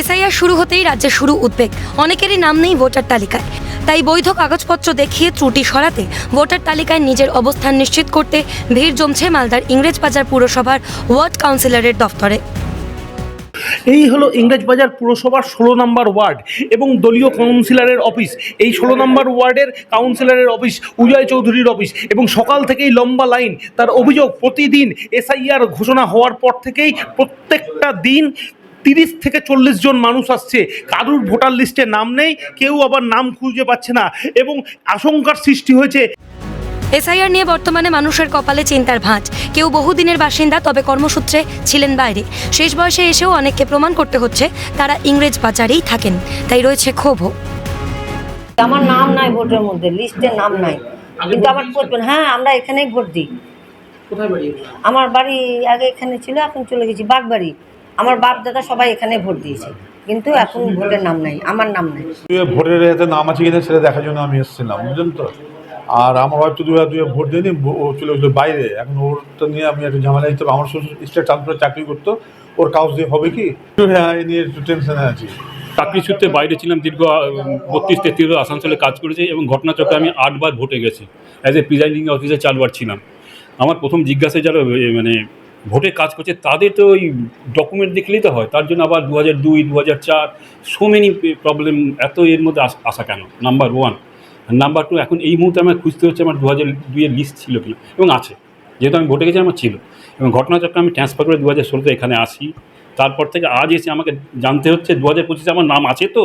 SIR শুরু হতেই রাজ্যে শুরু উদ্বেগ। অনেকেরই নাম নেই ভোটার তালিকায়। তাই বৈধ কাগজপত্র দেখিয়ে ত্রুটি সরাতে ভোটার তালিকায় নিজের অবস্থান নিশ্চিত করতে ভিড় জমছে মালদার ইংরেজবাজার পুরসভার ওয়ার্ড কাউন্সিলরের দফতরে। এই হলো ইংরেজবাজার পুরসভার ষোলো নম্বর ওয়ার্ড এবং দলীয় কাউন্সিলরের অফিস। এই ষোলো নম্বর ওয়ার্ডের কাউন্সিলরের অফিস, উজয় চৌধুরীর অফিস এবং সকাল থেকেই লম্বা লাইন। তার অভিযোগ, প্রতিদিন এসআইআর ঘোষণা হওয়ার পর থেকেই প্রত্যেকটা দিন তিরিশ থেকে চল্লিশ জন মানুষ আসছে। কারুর ভোটার লিস্টে নাম নেই কেউ আবার নাম খুঁজে পাচ্ছে না এবং আশঙ্কার সৃষ্টি হয়েছে। এসআইআর নিয়ে বর্তমানে মানুষের কপালে চিন্তার ভাঁজ। কেউ বহুদিনের বাসিন্দা তবে কর্মসূত্রে ছিলেন বাইরে। শেষ বয়সে এসেও অনেককে প্রমাণ করতে হচ্ছে তারা ইংরেজ বাজারেই থাকেন। তাই রয়েছে ক্ষোভও। আমার নাম নাই ভোটের মধ্যে লিস্টে নাম নাই। কিন্তু আমার ভোট হ্যাঁ আমরা এখানেই ভোট দিই। আমার বাড়ি আগে এখানে ছিল এখন চলে গেছি বাগবাড়ি। আমার বাপ দাদা সবাই এখানে ভোট দিয়েছে। কিন্তু এখন ভোটের নাম নাই আমার নাম নাই। ভোটের এতে নাম আছে কিনা সেটা দেখার জন্য আমি এসেছিলাম বুঝলেন তো? আর আমার ওয়াইফ তো দুয়ে দুয়ে ভোট দিইনি ও চলে গেছিল বাইরে। এখন ওরটা নিয়ে আমি একটু ঝামেলা দিতে আমার শ্বশুর স্টেট ট্রান্সফার চাকরি করতো ওর কাজ দিয়ে হবে কি? হ্যাঁ এই নিয়ে একটু টেনশনে আছি। চাকরি সূত্রে বাইরে ছিলাম দীর্ঘ বত্রিশ তেত্রিশ আসানসোলে কাজ করেছি এবং ঘটনাচক্রে আমি আটবার ভোটে গেছি। অ্যাজ এ প্রিজাইডিং অফিসে চারবার ছিলাম। আমার প্রথম জিজ্ঞাসা যারা মানে ভোটে কাজ করছে তাদের তো ওই ডকুমেন্ট দেখলেই তো হয়। তার জন্য আবার দু হাজার দুই দু হাজার চার সো মেনি প্রবলেম এত এর মধ্যে আস- আসা কেন? নাম্বার ওয়ান নাম্বার টু এখন এই মুহূর্তে আমার খুঁজতে হচ্ছে আমার দু হাজার দুইয়ের লিস্ট ছিল কি এবং আছে। যেহেতু আমি ভোটে গেছি আমার ছিল। এবং ঘটনাচক্রে আমি ট্রান্সফার করে দু হাজার ষোলোতে এখানে আসি। তারপর থেকে আজ এসে আমাকে জানতে হচ্ছে দু হাজার পঁচিশে আমার নাম আছে তো?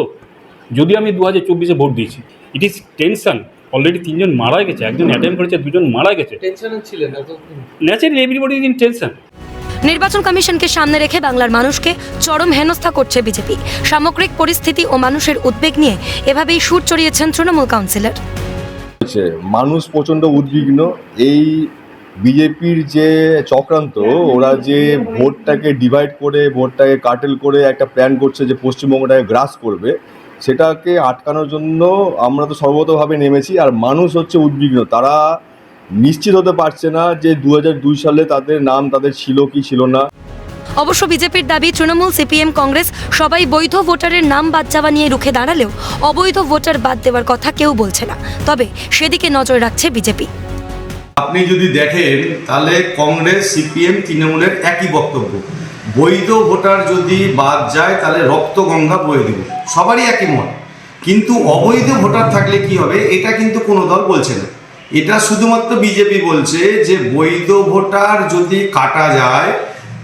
যদি আমি দু হাজার চব্বিশে ভোট দিয়েছি। ইট ইজ টেনশন অলরেডি তিনজন মারা গেছে একজন অ্যাটেম্প করেছে দুজন মারা গেছে। টেনশন ছিলেন naturally everybody is in tension নির্বাচন কমিশনকে সামনে রেখে বাংলার মানুষকে চরম হেনস্থা করছে বিজেপি। সামগ্রিক পরিস্থিতি ও মানুষের উদ্বেগ নিয়ে এভাবেই সুর চড়িয়েছেন তৃণমূল কাউন্সিলর। মানুষ প্রচণ্ড উদ্বিগ্ন, এই বিজেপির যে চক্রান্ত, ওরা যে ভোটটাকে ডিভাইড করে, ভোটটাকে কাটেল করে একটা প্ল্যান করছে যে পশ্চিমবঙ্গটাকে গ্রাস করবে, সেটাকে আটকানোর জন্য আমরা তো সর্বতভাবে নেমেছি, আর মানুষ হচ্ছে উদ্বিগ্ন। তারা নিশ্চিত হতে পারছে না যে দু দুই সালে তাদের নাম তাদের ছিল কি ছিল না। অবশ্য বিজেপির দাবি তৃণমূল সিপিএম কংগ্রেস সবাই বৈধ ভোটারের নাম বাদ যাওয়া নিয়ে রুখে দাঁড়ালেও অবৈধ ভোটার বাদ দেওয়ার কথা কেউ বলছে না। তবে সেদিকে নজর রাখছে বিজেপি। আপনি যদি দেখেন তাহলে কংগ্রেস সিপিএম তৃণমূলের একই বক্তব্য। বৈধ ভোটার যদি বাদ যায় তাহলে রক্ত গঙ্গা বয়ে দেব। সবারই একই মত। কিন্তু অবৈধ ভোটার থাকলে কি হবে এটা কিন্তু কোনো দল বলছে না। এটা শুধুমাত্র বিজেপি বলছে যে বৈধ ভোটার যদি কাটা যায়,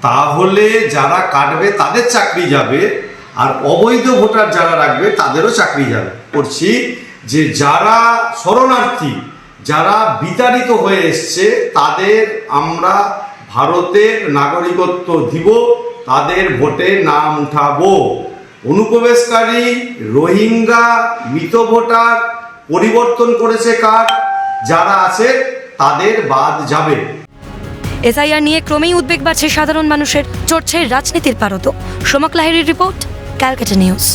তাহলে যারা কাটবে তাদের চাকরি যাবে, আর অবৈধ ভোটার যারা রাখবে তাদেরও চাকরি যাবে। করছি যে যারা শরণার্থী, যারা বিতাড়িত হয়ে এসছে, তাদের আমরা ভারতের নাগরিকত্ব দিব, তাদের ভোটে নাম উঠাবো। অনুপ্রবেশকারী, রোহিঙ্গা, মৃত ভোটার, পরিবর্তন করেছে কার্ড যারা আছে, তাদের বাদ যাবে। এসআইআর নিয়ে ক্রমেই উদ্বেগ বাড়ছে সাধারণ মানুষের, চড়ছে রাজনীতির পারদ। সোমক লাহিড়ির রিপোর্ট, ক্যালকাটা নিউজ।